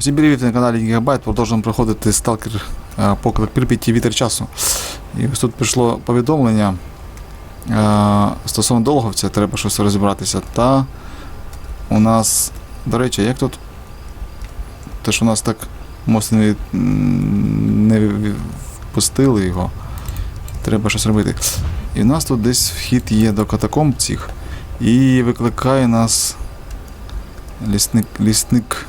Усім привіт на каналі Гігабайт. Продовжуємо проходити сталкер е, поклик Прип'яті вітер часу. І ось тут прийшло повідомлення е, стосовно Долговця, треба щось розібратися. Та у нас, до речі, як тут? Те, що у нас так мост не, не впустили його. Треба щось робити. І у нас тут десь вхід є до катакомб цих. І викликає нас лісник. лісник.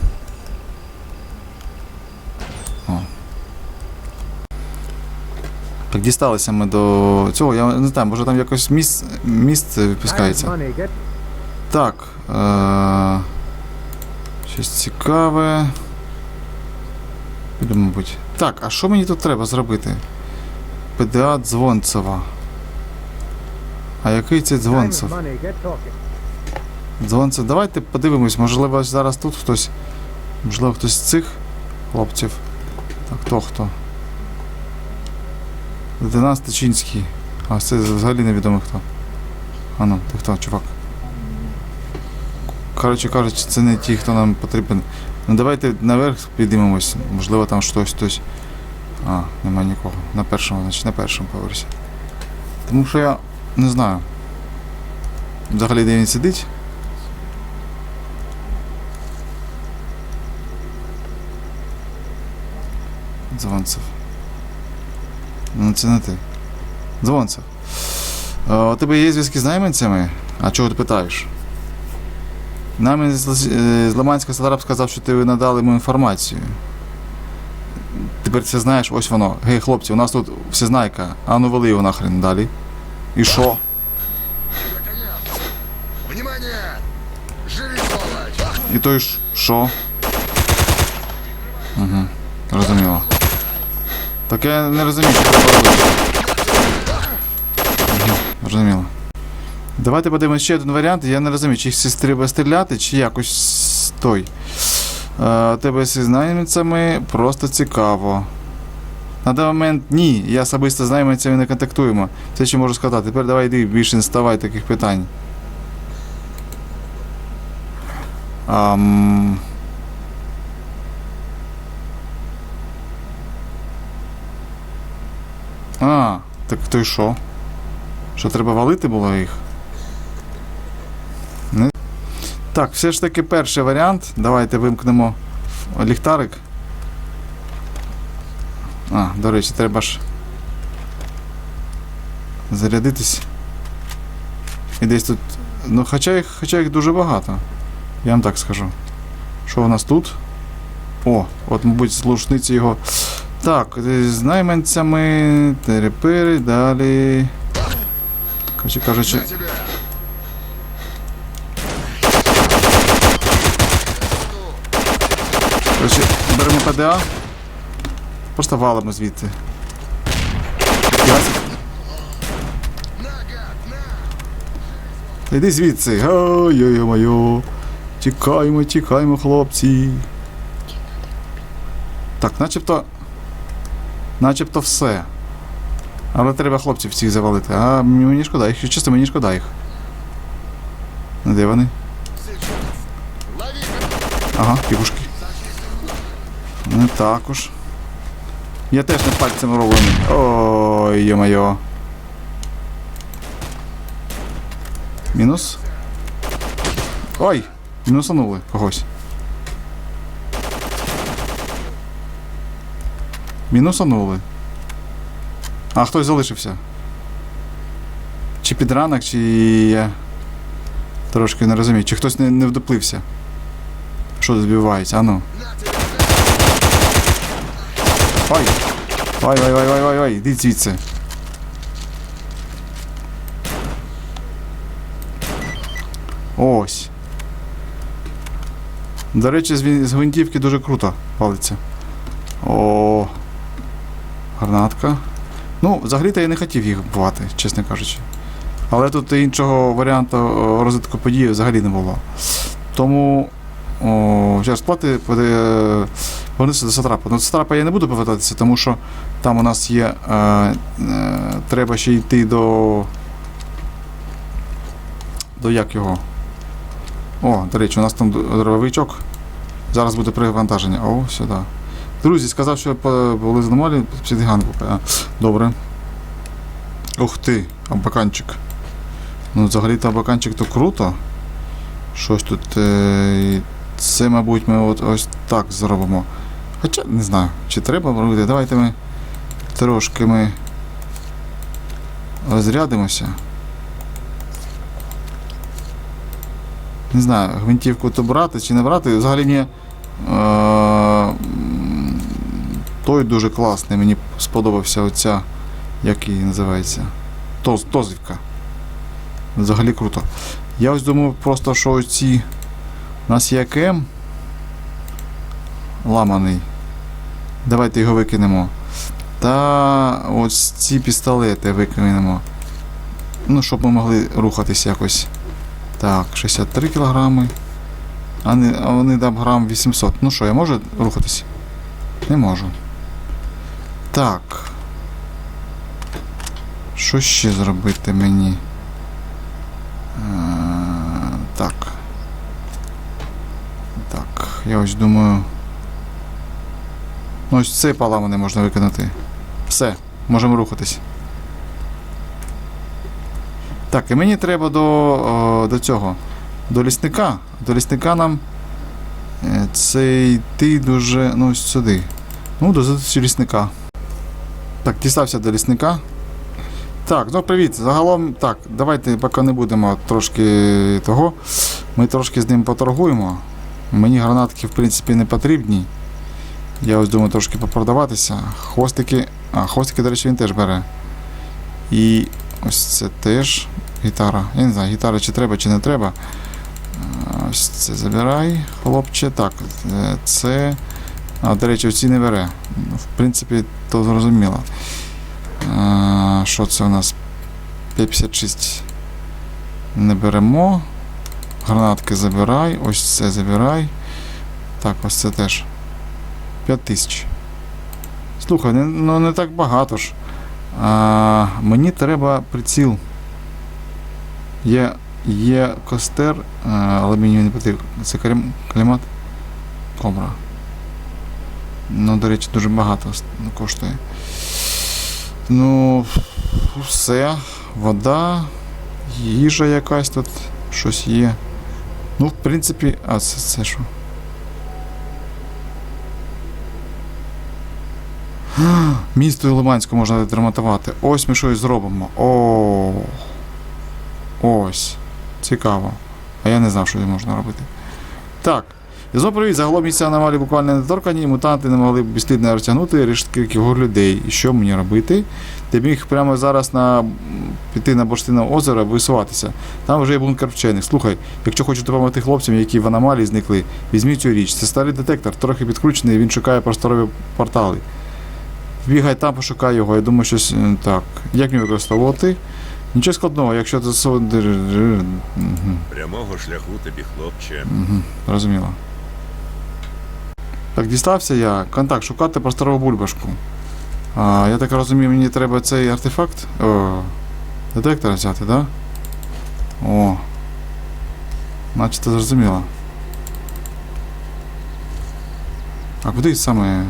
Так дісталися ми до цього, я не знаю, може там якось місце, місце випускається. Так. Е- щось цікаве. Піду, мабуть. Так, а що мені тут треба зробити? ПДА Дзвонцева. А який це Дзвонцев? Дзвонцев, давайте подивимось, можливо, зараз тут хтось. Можливо, хтось з цих хлопців. Так, хто хто? Лейтенант Стечинський. А це взагалі невідомо хто. А ну, ти хто, чувак? Коротше кажучи, це не ті, хто нам потрібен. Ну давайте наверх підіймемось. Можливо, там щось хтось. А, нема нікого. На першому, значить, на першому поверсі. Тому що я не знаю. Взагалі де він сидить. Дзвонцев. Ну це не ти. Дзвонцев. Е, У тебе є зв'язки з найманцями? А чого ти питаєш? З е, з Лиманська Садраб сказав, що ти надали йому інформацію. Тепер це знаєш, ось воно. Гей, хлопці, у нас тут всезнайка. А ну вели його нахрен далі. І що? І той ж що? Угу. Розуміло. Так я не розумію, що треба робити. Розуміло. Давайте подивимось ще один варіант. Я не розумію, чи їх треба стріляти, чи якось той. Е, тебе зі знайомцями просто цікаво. На даний момент ні, я особисто з не контактуємо. Це ще можу сказати. Тепер давай йди, більше не ставай таких питань. Ам... А, так то й що? Що треба валити було їх? Не? Так, все ж таки перший варіант. Давайте вимкнемо ліхтарик. А, до речі, треба ж зарядитись. І десь тут. Ну, хоча їх, хоча їх дуже багато. Я вам так скажу. Що у нас тут? О, от, мабуть, слушниці його. Так, е, з найманцями, терепири, далі. Коротше кажучи. Тебя! Беремо ПДА. Просто валимо звідти. Та Йди звідси. Ой-ой-ой. Тікаємо, тікаємо, хлопці. Так, начебто. Начебто все. Але треба хлопців всіх завалити. А мені шкода їх. Чисто мені шкода їх. Де вони? Ага, фігушки. Не також. Я теж не пальцем роблений. Ой, йо-моє. Мінус. Ой! Мінусанули когось. Мінусанули. А хтось залишився. Чи під ранок, чи я трошки не розумію. Чи хтось не, не вдоплився. Що тут відбувається? А ну. Ой! Ой, ой, ой, ой, ой, ой, йдіть звідси. Ось. До речі, з гвинтівки дуже круто палиться. О. Гранатка. Ну, взагалі-то я не хотів їх вбивати, чесно кажучи. Але тут іншого варіанту розвитку події взагалі не було. Тому. О, зараз плати повернутися до Сатрапа. Ну, до Сатрапа я не буду повертатися, тому що там у нас є. Е, е, треба ще йти до. До як його? О, до речі, у нас там дробовичок Зараз буде перевантаження. О, сюди. Друзі, сказав, що були знімали психіган. Добре. Ух ти, абаканчик. Ну, взагалі-то абаканчик то круто. Щось тут. Е- це, мабуть, ми от ось так зробимо. Хоча не знаю, чи треба робити. Давайте ми трошки ми розрядимося. Не знаю, гвинтівку то брати чи не брати. Взагалі мені е- той дуже класний. Мені сподобався оця, як її називається. Тоз, тозівка. Взагалі круто. Я ось думав просто, що ці. У нас є КМ ламаний. Давайте його викинемо. Та ось ці пістолети викинемо. Ну, щоб ми могли рухатись якось. Так, 63 кілограми. А, не, а вони дам грам 800. Ну що, я можу рухатись? Не можу. Так. Що ще зробити мені? Е, так. Так, я ось думаю. Ну, ось цей паламу не можна виконати. Все, можемо рухатись. Так, і мені треба до, до цього. До лісника. До лісника нам е, це йти дуже. Ну, ось сюди. Ну, до лісника. Так, дістався до лісника. Так, ну привіт. Загалом, так, давайте поки не будемо трошки того. Ми трошки з ним поторгуємо. Мені гранатки, в принципі, не потрібні. Я ось думаю трошки попродаватися. Хвостики. А, хвостики, до речі, він теж бере. І ось це теж гітара. Я не знаю, гітара чи треба, чи не треба. Ось це забирай, хлопче. Так, е, це. А, до речі, оці не бере. В принципі, то зрозуміло. А, Що це у нас? 556 не беремо. Гранатки забирай, ось це забирай. Так, ось це теж. 5 тисяч. Слухай, не, ну не так багато ж. А, мені треба приціл. Є, є костер, а, але мені не потрібно. Це калім- калімат? Кобра. Ну, до речі, дуже багато коштує. Ну, все. Вода, їжа якась тут, щось є. Ну, в принципі, а це, це що? Місто Ілиманську можна відремонтувати. Ось ми щось зробимо. О. Ось. Цікаво. А я не знав, що можна робити. Так. І знову. Загалом місця аномалії буквально недоторкані, мутанти не могли б безслідно розтягнути рештки його людей. І що мені робити? Ти міг прямо зараз на піти на Бурштине озеро висуватися. Там вже є бункер вчених. Слухай, якщо хочеш допомогти хлопцям, які в аномалії зникли, візьміть цю річ. Це старий детектор, трохи підкручений, він шукає просторові портали. Бігай там, пошукай його. Я думаю, щось так. Як мені використовувати? Нічого складного, якщо Мгм. Прямого шляху тобі, хлопче. Угу, зрозуміло. Так, дістався я. Контакт, шукати просторову бульбашку. А, я так розумію, мені треба цей артефакт. О, детектор взяти? Да? О. Це зрозуміло. А куди саме?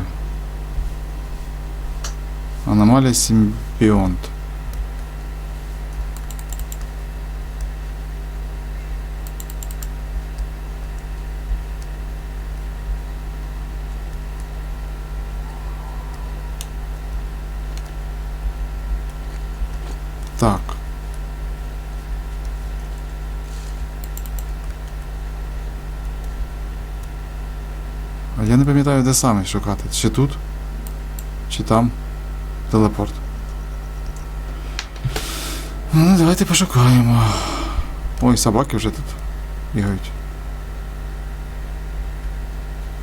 Аномалія симбіонт. Так. А я не пам'ятаю, де саме шукати. Чи тут? Чи там? Телепорт. Ну, давайте пошукаємо. Ой, собаки вже тут бігають.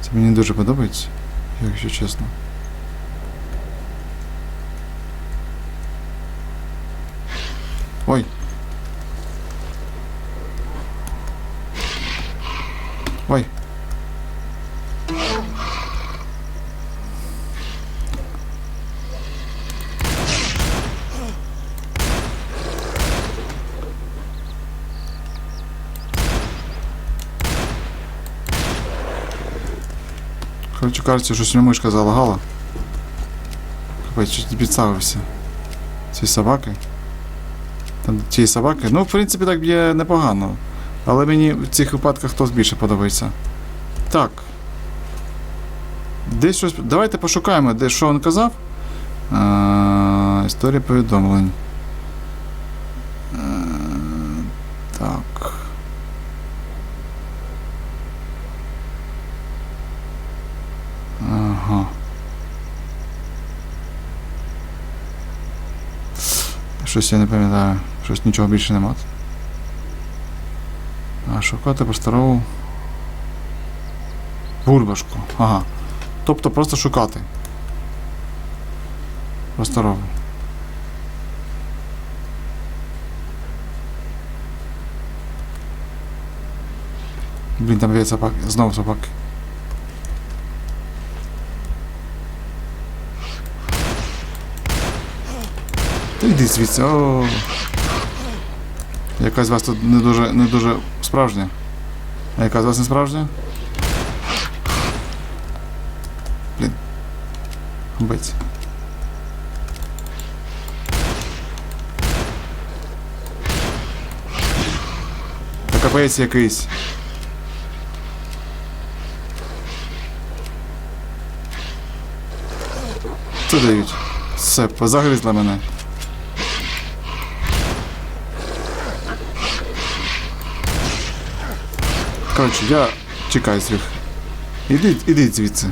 Це мені дуже подобається, якщо чесно. Ой. Ой. Кажучи, щось мені мишка залагала. Капець, щось підставився. Ці собаки. Там ці собаки. Ну, в принципі, так б'є непогано. Але мені в цих випадках хтось більше подобається. Так. Десь щось. Давайте пошукаємо, де що він казав. А, історія повідомлень. Щось я не пам'ятаю. Щось нічого більше нема. А шукати просторову. Бульбашку. Ага. Тобто просто шукати. Просторову. Блін, там є собаки. Знову собаки. Йди звідси. О. Якась з вас тут не дуже, не дуже справжня. А яка з вас не справжня? Блін. Бить. Та капець якийсь. Це дають. Все, позагризла мене. Коротше, я чекаю з них. Ідіть, ідіть звідси.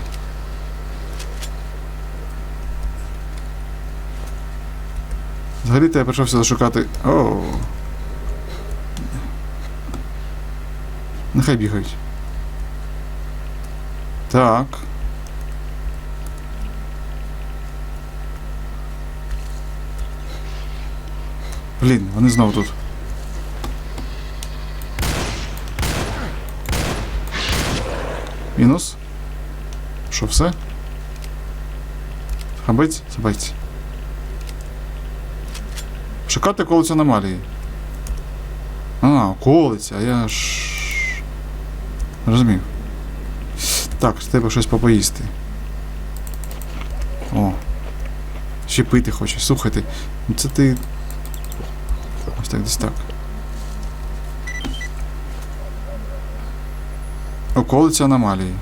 Взагалі-то я прийшов сюди шукати. О. Нехай бігають. Так. Блін, вони знову тут. Мінус. Що, все? Хабить? Забить. Шукати околицю аномалії. А, околиця, а я ж. Розумів. Так, тебе щось попоїсти. О. Ще пити хочеш. Слухайте. Ну це ти. Ось так десь так. Околиця аномалії.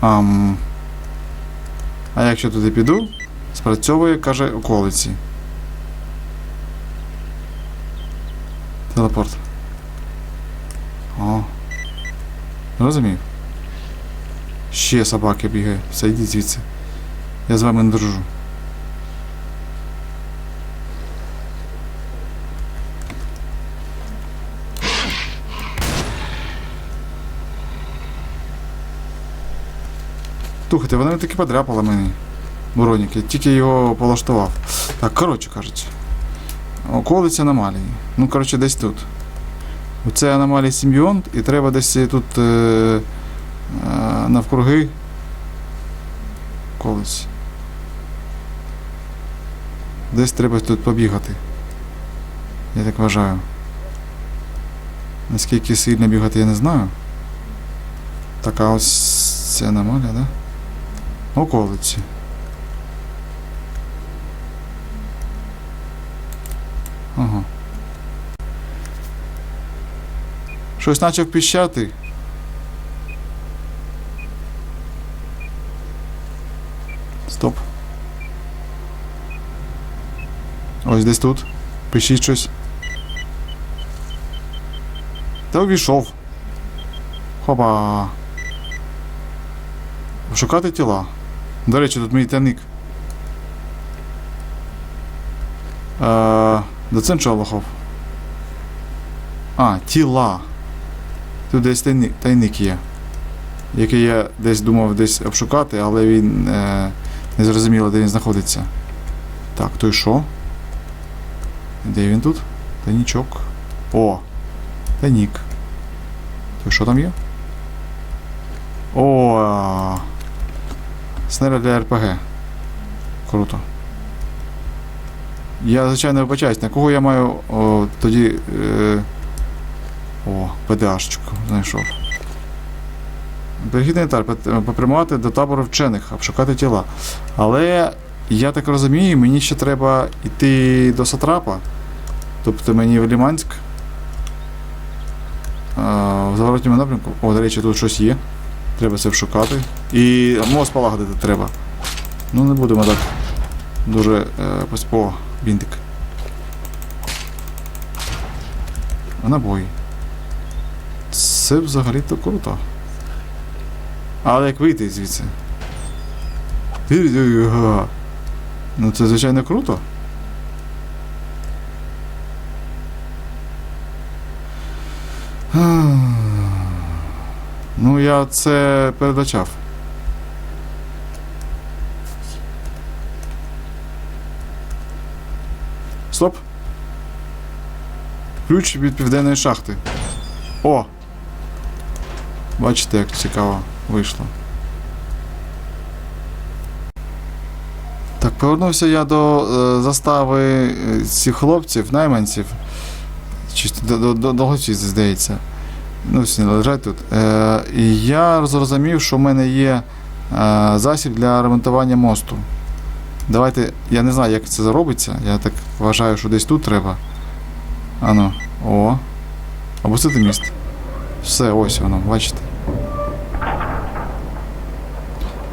Ам. А якщо туди піду, спрацьовує, каже, околиці. Телепорт. О. Розумів. Ще собаки бігають. Все, йдіть звідси. Я з вами не дружу. Слухайте, вони таки подряпали мені. Буроніки, тільки його полаштував. Так, коротше кажучи. Околиця аномалії. Ну, коротше, десь тут. Оце аномалія симбіонт, і треба десь тут е, е, навкруги. Околиць. Десь треба тут побігати. Я так вважаю. Наскільки сильно бігати, я не знаю. Така ось ця аномалія, да? Околиці. Ага. Щось почав піщати. Стоп. Ось десь тут. Пишіть щось. Та увійшов. Хопа. Шукати тіла. До речі, тут мій тайник. Е, доцент Шолохов. А, тіла. Тут десь тайник, тайник є. Який я десь думав десь обшукати, але він е, не зрозуміло, де він знаходиться. Так, то й що? Де він тут? Тайнічок. О! Тайнік. То що там є? О! Снаряд для РПГ. Круто. Я, звичайно, вибачаюсь, на кого я маю о, тоді. Е, о, ПДАшечку знайшов. Перехідний етап пот- попрямувати до табору вчених, обшукати тіла. Але я так розумію, мені ще треба йти до Сатрапа. Тобто мені в Ліманськ. А, в зворотньому напрямку. О, до речі, тут щось є. Треба це вшукати. І мост полагодити треба. Ну, не будемо так. Дуже е, пос- О, бінтик. А набої. Це взагалі-то круто. Але як вийти звідси? Ну це звичайно круто. Ну, я це передбачав. Стоп. Ключ від південної шахти. О! Бачите, як цікаво вийшло. Так, повернувся я до е, застави е, цих хлопців, найманців. Чи до, до, до, довгоці, здається. Ну, всі не лежать тут. Е, і я зрозумів, що в мене є е, засіб для ремонтування мосту. Давайте, я не знаю, як це заробиться. Я так вважаю, що десь тут треба. Ано, о. Опустити міст. Все, ось воно, бачите.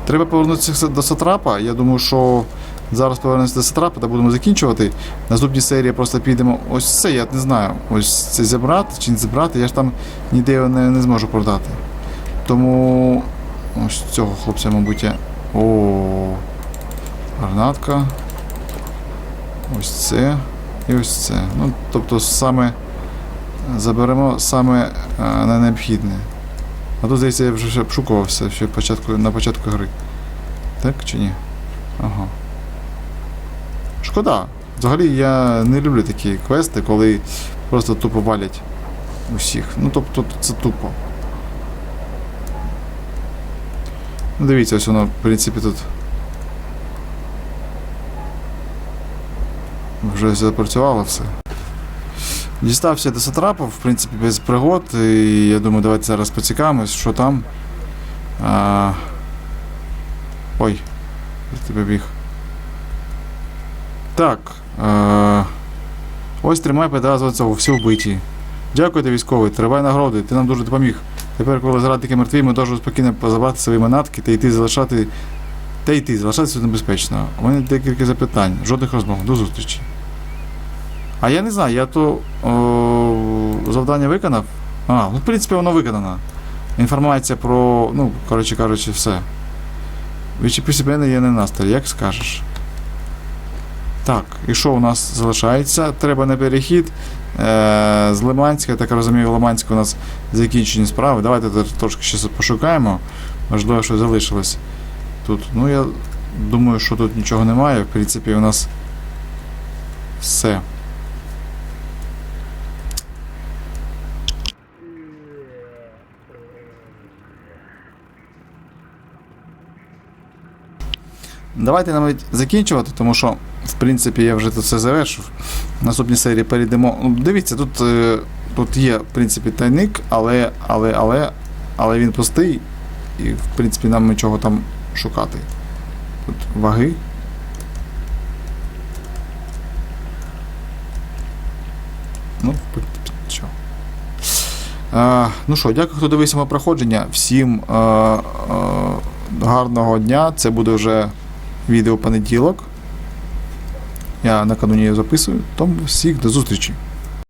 Треба повернутися до Сатрапа. Я думаю, що зараз повернемося до Сатрапа та будемо закінчувати. Наступні серії просто підемо. Ось це, я не знаю. Ось це зібрати чи не зібрати. Я ж там ніде його не, не зможу продати. Тому ось цього хлопця, мабуть, я. О, гранатка. Ось це. І ось це. Ну, тобто саме заберемо саме е, на необхідне. А тут, здається, я вже обшукувався ще початку, на початку гри. Так чи ні? Ага. Шкода. Взагалі я не люблю такі квести, коли просто тупо валять усіх. Ну тобто це тупо. Ну, дивіться, ось воно, в принципі, тут. Вже запрацювало все. Дістався до Сатрапу, в принципі, без пригод. І я думаю, давайте зараз поцікавимось, що там. А... Ой, я тебе біг. Так. А... Ось тримай педазу цього, всі вбиті. Дякую, військовий, тривай нагороди, ти нам дуже допоміг. Тепер, коли зрадники мертві, ми можемо спокійно позабрати свої манатки та йти залишати. Та йти, залишатися небезпечно. У мене декілька запитань, жодних розмов. До зустрічі. А я не знаю, я то о, завдання виконав. А, ну в принципі воно виконано. Інформація про. Ну, коротше кажучи, все. Відчепися мене є не настрій, як скажеш. Так, і що у нас залишається? Треба на перехід. Е, з Лиманська, я так розумію, в Лиманську у нас закінчені справи. Давайте трошки ще пошукаємо. Можливо, що залишилось тут. Ну, я думаю, що тут нічого немає. В принципі, у нас все. Давайте навіть закінчувати, тому що, в принципі, я вже тут все завершив. Наступній серії перейдемо. Ну, дивіться, тут, е, тут є, в принципі, тайник, але, але, але, але він пустий. І, в принципі, нам нічого там шукати. Тут ваги. Ну, в принципі. Е, ну що, дякую, хто дивився моє проходження. Всім е, е, гарного дня. Це буде вже відео понеділок. Я накануні записую. Тому всіх до зустрічі.